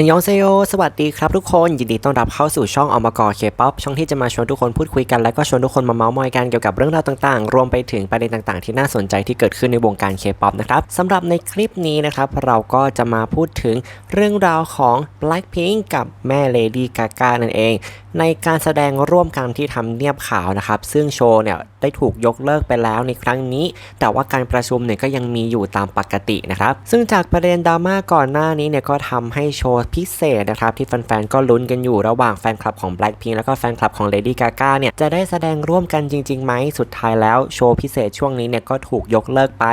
อันยองเซโยสวัสดีครับทุกคน ยินดีต้อนรับเข้าสู่ช่องอมกอเคป๊อปช่องที่จะมาชวนทุกคนพูดคุยกันและก็ชวนทุกคนมาเมาส์มอยกันเกี่ยวกับเรื่องราวต่างๆ รวมไปถึงประเด็นต่างๆ ที่น่าสนใจที่เกิดขึ้นในวงการเคป๊อปนะครับสำหรับในคลิปนี้นะครับเราก็จะมาพูดถึงเรื่องราวของ Blackpink กับแม่เลดี้กากนั่นเองในการแสดงร่วมกันที่ทำเนียบขาวนะครับ ซึ่งโชว์เนี่ยได้ถูกยกเลิกไปแล้วในครั้งนี้ แต่ว่าการประชุมเนี่ยก็ยังมีอยู่ตามปกตินะครับ ซึ่งจากประเด็นดราม่าก่อนหน้านี้เนี่ยก็ทำให้โชว์พิเศษนะครับ ที่แฟนๆ ก็ลุ้นกันอยู่ระหว่างแฟนคลับของ Blackpink แล้วก็แฟนคลับของ Lady Gaga เนี่ยจะได้แสดงร่วมกันจริงๆไหมสุดท้ายแล้วโชว์พิเศษช่วงนี้เนี่ยก็ถูกยกเลิกไป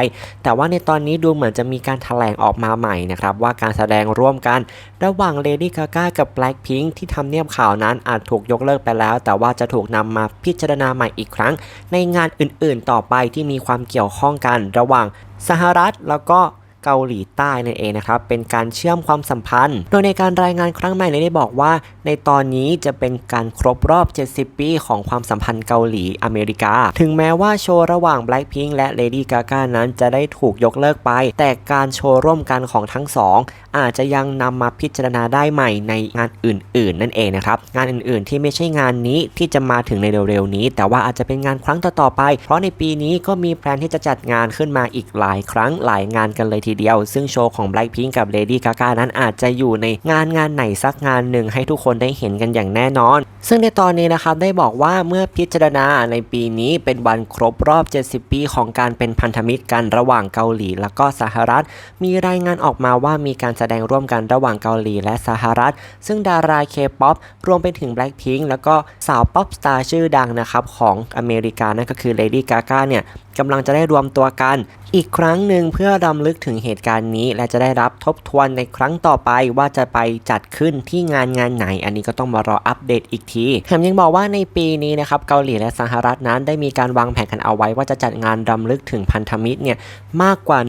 แต่ว่าในตอนนี้ดูเหมือนจะมีการแถลงออกมาใหม่นะครับว่าการแสดงร่วมกัน ระหว่าง Lady Gaga กับ Blackpink ที่ทำเนียบข่าวนั้นอาจถูกยกเลิกไปแล้ว แต่ว่าจะถูกนำมาพิจารณาใหม่อีกครั้ง ในงานอื่นๆ ต่อไปที่มีความเกี่ยวข้องกันระหว่างสหรัฐแล้วก็ เกาหลีใต้นั่นเองนะครับเป็นการเชื่อมความสัมพันธ์ โดยในการรายงานครั้งใหม่นี้ได้บอกว่า ในตอนนี้จะเป็นการครบรอบ 70 ปีของความสัมพันธ์เกาหลีอเมริกา ถึงแม้ว่าโชว์ระหว่าง Blackpink และ Lady Gaga นั้นจะได้ถูกยกเลิกไป แต่การโชว์ร่วมกันของทั้งสองอาจจะยังนำมาพิจารณาได้ใหม่ในงานอื่น ๆ นั่นเองนะครับงานอื่นๆ ที่ไม่ใช่งานนี้ที่จะมาถึงในเร็วๆนี้ แต่ว่าอาจจะเป็นงานครั้งต่อๆไป เพราะในปีนี้ก็มีแพลนที่จะจัดงานขึ้นมาอีกหลายครั้งหลายงานกันเลยทีเดียว ซึ่งโชว์ของ Blackpink กับ Lady Gaga นั้นอาจจะอยู่ในงานงานไหนสักงานหนึ่งให้ทุกคนได้เห็นกันอย่างแน่นอน ซึ่งในตอนนี้นะครับได้บอกว่าเมื่อพิจารณาในปีนี้เป็นวันครบรอบ 70 ปีของการเป็นพันธมิตรกันระหว่างเกาหลี แล้วก็สหรัฐ มีรายงานออกมาว่ามีการแสดงร่วมกันระหว่างเกาหลีและสหรัฐ ซึ่งดาราเคป๊อปรวมไปถึง Blackpink แล้วก็สาวป๊อปสตาร์ชื่อดังนะครับของอเมริกานั่นก็คือ Lady Gaga เนี่ยกำลังจะได้รวมตัวกัน อีกครั้งหนึ่งเพื่อรำลึกถึงเหตุการณ์นี้ และจะได้รับทบทวนในครั้งต่อไปว่าจะไปจัดขึ้นที่งานงานไหน อันนี้ก็ต้องมารออัปเดตอีกทีแถมยังบอกว่าในปีนี้นะครับเกาหลีและสหรัฐนั้นได้มีการวางแผนกันเอาไว้ว่าจะจัดงานรำลึกถึงพันธมิตรเนี่ยมากกว่า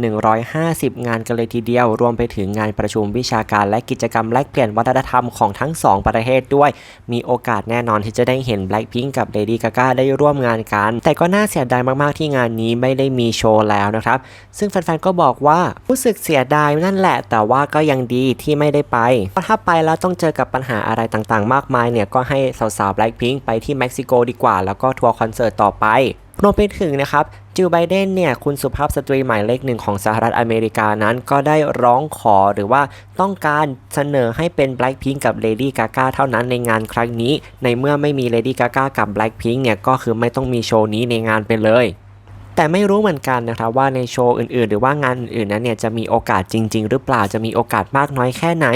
150 งานกันเลยทีเดียว รวมไปถึงงานประชุมวิชาการและกิจกรรมแลกเปลี่ยนวัฒนธรรมของทั้งสองประเทศด้วย มีโอกาสแน่นอนที่จะได้เห็น Blackpink กับ Lady Gaga ได้ร่วมงานกัน แต่ก็น่าเสียดายมากๆที่งานนี้ไม่ได้มีโชว์แล้วนะครับ ซึ่งแฟนๆก็บอกว่ารู้สึกเสียดายนั่นแหละ แต่ว่าก็ยังดีที่ไม่ได้ไปเพราะถ้าไปแล้วต้องเจอกับปัญหาอะไรต่างๆ มากมายเนี่ยก็ให้สาวๆ Blackpink ไปที่เม็กซิโกดีกว่า แล้วก็ทัวร์คอนเสิร์ตต่อไปรวมไปถึงนะครับจิลไบเดนเนี่ยคุณสุภาพสตรีหมายเลขหนึ่งของสหรัฐอเมริกานั้นก็ได้ร้องขอหรือว่าต้องการเสนอให้เป็น Blackpink กับ Lady Gaga เท่านั้นในงานครั้งนี้ ในเมื่อไม่มี Lady Gaga กับ Blackpink เนี่ยก็คือไม่ต้องมีโชว์นี้ในงานไปเลย แต่ไม่รู้เหมือนกันนะครับว่าในโชว์อื่นๆ หรือว่างานอื่นๆนั้นเนี่ยจะมีโอกาสจริง ๆ หรือเปล่าจะมีโอกาสมากน้อยแค่ไหน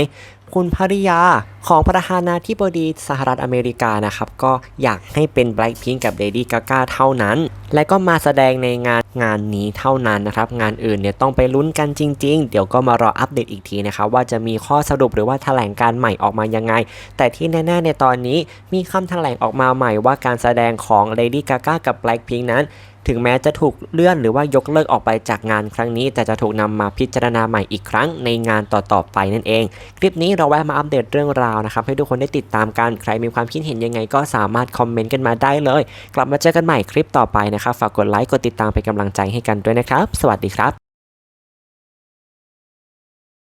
คุณภริยาของประธานาธิบดีสหรัฐอเมริกานะครับ ก็อยากให้เป็น Blackpink กับ Lady Gaga เท่านั้น และก็มาแสดงในงานงานนี้เท่านั้นนะครับ งานอื่นเนี่ยต้องไปลุ้นกันจริง ๆ เดี๋ยวก็มารออัปเดตอีกทีนะครับ ว่าจะมีข้อสรุปหรือว่าแถลงการใหม่ออกมายังไง แต่ที่แน่ ๆ ในตอนนี้มีคำแถลงออกมาใหม่ว่าการแสดงของ Lady Gaga กับ Blackpink นั้น ถึงแม้จะถูกเลื่อนหรือว่ายกเลิกออกไปจากงานครั้งนี้ แต่จะถูกนำมาพิจารณาใหม่อีกครั้งในงานต่อๆไปนั่นเอง คลิปนี้เราแวะมาอัปเดตเรื่องราวนะครับให้ทุกคนได้ติดตามกันใครมีความคิดเห็นยังไงก็สามารถคอมเมนต์กันมาได้เลย กลับมาเจอกันใหม่คลิปต่อไปนะครับฝากกดไลค์กดติดตามเป็นกำลังใจให้กันด้วยนะครับ สวัสดีครับ